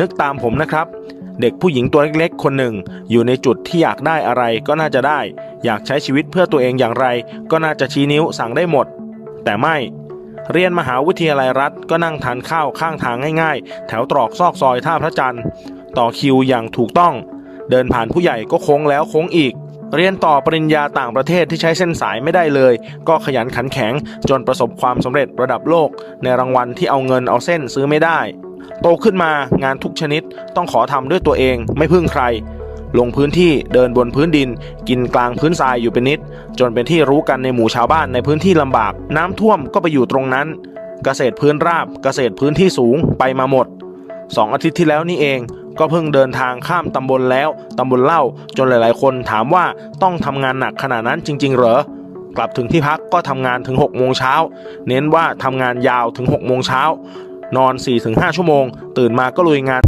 นึกตามผมนะครับ เด็กผู้หญิงตัวเล็กๆ คนหนึ่ง อยู่ในจุดที่อยากได้อะไรก็น่าจะได้ อยากใช้ชีวิตเพื่อตัวเองอย่างไร ก็น่าจะชี้นิ้วสั่งได้หมด แต่ไม่ เรียนมหาวิทยาลัยรัฐก็นั่งทานข้าวข้างทางง่ายๆ แถวตรอกซอกซอยท่าพระจันทร์ ต่อคิวอย่างถูกต้อง เดินผ่านผู้ใหญ่ก็โค้งแล้วโค้งอีกเรียนต่อปริญญาต่างประเทศที่ใช้เส้นสายไม่ได้เลย ก็ขยันขันแข็งจนประสบความสำเร็จระดับโลก ในรางวัลที่เอาเงินเอาเส้นซื้อไม่ได้ โตขึ้นมางานทุกชนิดต้องขอทำด้วยตัวเองไม่พึ่งใคร ลงพื้นที่เดินบนพื้นดิน กินกลางพื้นทรายอยู่เป็นนิด จนเป็นที่รู้กันในหมู่ชาวบ้านในพื้นที่ลำบาก น้ำท่วมก็ไปอยู่ตรงนั้น เกษตรพื้นราบ เกษตรพื้นที่สูงไปมาหมดสองอาทิตย์ที่แล้วนี่เองก็เพิ่งเดินทางข้ามตำบลแล้วตำบลเล่าจนหลาย ๆ คนถามว่าต้องทำงานหนักขนาดนั้นจริง ๆ เหรอกลับถึงที่พักก็ทำงานถึง6โมงเช้า เน้นว่าทำงานยาวถึง6โมงเช้า นอน 4-5 ชั่วโมง ตื่นมาก็ลุยงาน